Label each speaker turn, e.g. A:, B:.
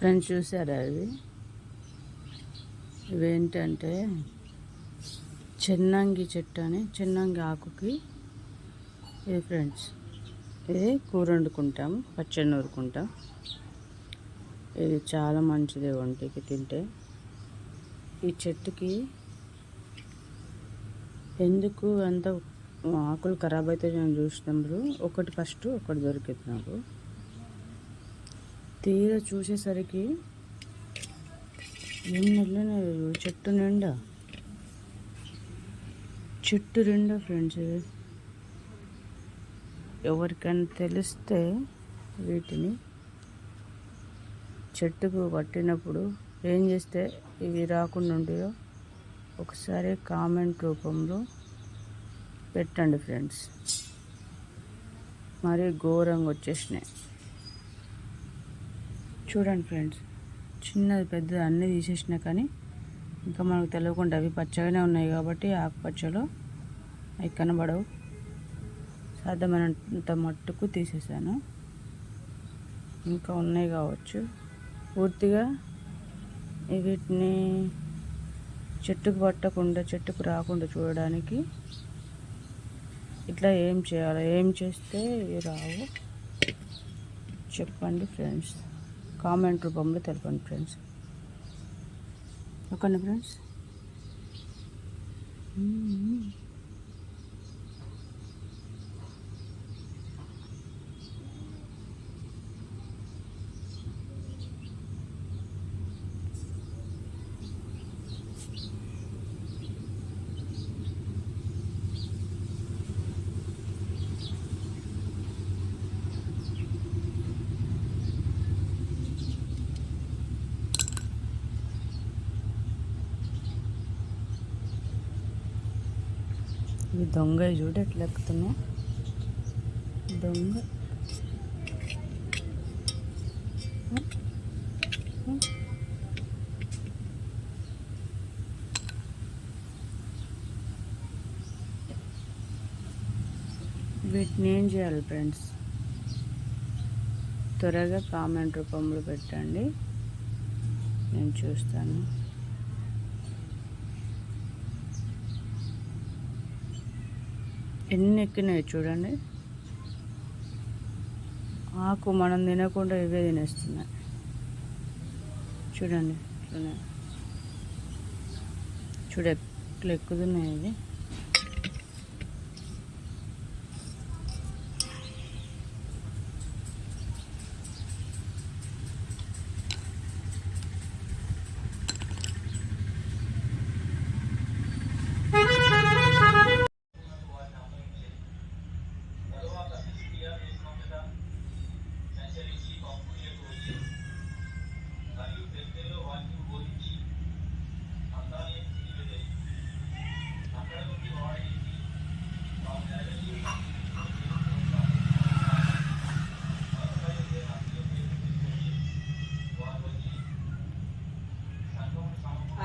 A: Friends చూసారా ఇవి ఇవేంటంటే చెన్నంగి చెట్టు అని చెన్నంగి ఆకుకి ఇది ఫ్రెండ్స్ ఇది కూర వండుకుంటాం పచ్చడి నూరుకుంటాం ఇది చాలా మంచిది ఒంటికి తింటే. ఈ చెట్టుకి ఎందుకు అంత ఆకులు ఖరాబ్ అయితే నేను చూసినప్పుడు ఒకటి ఫస్ట్ ఒకటి దొరికింది నాకు. తీర చూసేసరికి ఏం చెట్టు నిండా. చెట్టు నిండా ఫ్రెండ్స్ ఎవరికైనా తెలిస్తే వీటిని చెట్టుకు పట్టినప్పుడు ఏం చేస్తే ఇవి రాకుండా ఉంటాయో ఒకసారి కామెంట్ రూపంలో పెట్టండి ఫ్రెండ్స్ మరి ఘోరంగా వచ్చేసినాయి. చూడండి ఫ్రెండ్స్. చిన్నది పెద్దది అన్నీ తీసేసినా కానీ ఇంకా మనకు తెలియకుండా అవి పచ్చగానే ఉన్నాయి కాబట్టి ఆకుపచ్చలో అవి కనబడవు. సాధ్యమైనంత మట్టుకు తీసేసాను. ఇంకా ఉన్నాయి కావచ్చు. పూర్తిగా వీటిని చెట్టుకు పట్టకుండా చెట్టుకు రాకుండా చూడడానికి ఇట్లా ఏం చేయాలి? ఏం చేస్తే ఇవి రావు? చెప్పండి ఫ్రెండ్స్. కామెంట్ రూపంలో తెలపండి ఫ్రెండ్స్. ఓకేనా ఫ్రెండ్స్. ఈ దొంగ చూడు ఎట్లా ఎక్కుతున్నాయి. దొంగ. వీటిని ఏం చేయాలి ఫ్రెండ్స్? త్వరగా కామెంట్ రూపంలో పెట్టండి. నేను చూస్తాను. ఎన్ని ఎక్కినాయి చూడండి. ఆకు మనం తినకుండా ఇవే తినేస్తున్నాయి. చూడండి చూడండి చూడ ఎట్లా ఎక్కుతున్నాయి ఇది